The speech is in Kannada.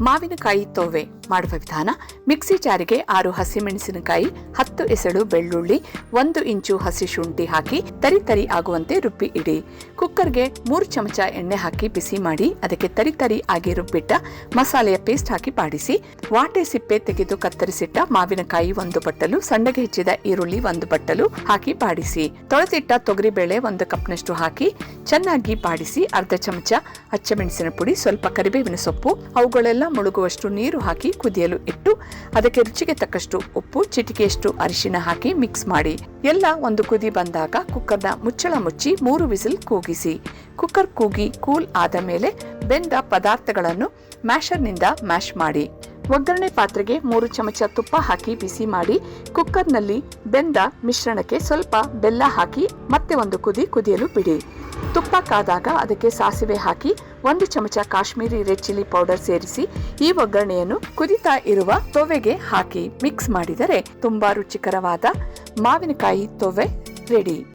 ಮಾವಿನಕಾಯಿ ತೋವೆ ಮಾಡುವ ವಿಧಾನ, ಮಿಕ್ಸಿ ಜಾರಿಗೆ ಆರು ಹಸಿಮೆಣಸಿನಕಾಯಿ, ಹತ್ತು ಎಸಳು ಬೆಳ್ಳುಳ್ಳಿ, ಒಂದು ಇಂಚು ಹಸಿ ಶುಂಠಿ ಹಾಕಿ ತರಿ ತರಿ ಆಗುವಂತೆ ರುಬ್ಬಿ ಇಡಿ. ಕುಕ್ಕರ್ಗೆ ಮೂರು ಚಮಚ ಎಣ್ಣೆ ಹಾಕಿ ಬಿಸಿ ಮಾಡಿ, ಅದಕ್ಕೆ ತರಿ ತರಿ ಆಗಿ ರುಬ್ಬಿಟ್ಟ ಮಸಾಲೆಯ ಪೇಸ್ಟ್ ಹಾಕಿ ಬಾಡಿಸಿ, ವಾಟೆ ಸಿಪ್ಪೆ ತೆಗೆದು ಕತ್ತರಿಸಿಟ್ಟ ಮಾವಿನಕಾಯಿ ಒಂದು ಬಟ್ಟಲು, ಸಣ್ಣಗೆ ಹೆಚ್ಚಿದ ಈರುಳ್ಳಿ ಒಂದು ಬಟ್ಟಲು ಹಾಕಿ ಬಾಡಿಸಿ. ತೊಳೆದಿಟ್ಟ ತೊಗರಿಬೇಳೆ ಒಂದು ಕಪ್ನಷ್ಟು ಹಾಕಿ ಚೆನ್ನಾಗಿ ಬಾಡಿಸಿ, ಅರ್ಧ ಚಮಚ ಹಚ್ಚಮೆಣಸಿನ ಪುಡಿ, ಸ್ವಲ್ಪ ಕರಿಬೇವಿನ ಸೊಪ್ಪು, ಅವುಗಳೆಲ್ಲ ಮುಳುಗುವಷ್ಟು ನೀರು ಹಾಕಿ ಕುದಿಯಲು ಇಟ್ಟು ಅದಕ್ಕೆ ರುಚಿಗೆ ತಕ್ಕಷ್ಟು ಉಪ್ಪು, ಚಿಟಿಕೆಯಷ್ಟು ಅರಿಶಿನ ಹಾಕಿ ಮಿಕ್ಸ್ ಮಾಡಿ. ಎಲ್ಲ ಒಂದು ಕುದಿ ಬಂದಾಗ ಕುಕ್ಕರ್ನ ಮುಚ್ಚಳ ಮುಚ್ಚಿ ಮೂರು ವಿಸಿಲ್ ಕೂಗಿಸಿ. ಕುಕ್ಕರ್ ಕೂಗಿ ಕೂಲ್ ಆದ ಮೇಲೆ ಬೆಂದ ಪದಾರ್ಥಗಳನ್ನು ಮ್ಯಾಶರ್ನಿಂದ ಮ್ಯಾಶ್ ಮಾಡಿ. ಒಗ್ಗರಣೆ ಪಾತ್ರೆಗೆ ಮೂರು ಚಮಚ ತುಪ್ಪ ಹಾಕಿ ಬಿಸಿ ಮಾಡಿ. ಕುಕ್ಕರ್ನಲ್ಲಿ ಬೆಂದ ಮಿಶ್ರಣಕ್ಕೆ ಸ್ವಲ್ಪ ಬೆಲ್ಲ ಹಾಕಿ ಮತ್ತೆ ಒಂದು ಕುದಿ ಕುದಿಯಲು ಬಿಡಿ. ತುಪ್ಪ ಕಾದಾಗ ಅದಕ್ಕೆ ಸಾಸಿವೆ ಹಾಕಿ, ಒಂದು ಚಮಚ ಕಾಶ್ಮೀರಿ ರೆಡ್ ಚಿಲ್ಲಿ ಪೌಡರ್ ಸೇರಿಸಿ, ಈ ಒಗ್ಗರಣೆಯನ್ನು ಕುದಿತಾ ಇರುವ ತೊವೆಗೆ ಹಾಕಿ ಮಿಕ್ಸ್ ಮಾಡಿದರೆ ತುಂಬಾ ರುಚಿಕರವಾದ ಮಾವಿನಕಾಯಿ ತೊವೆ ರೆಡಿ.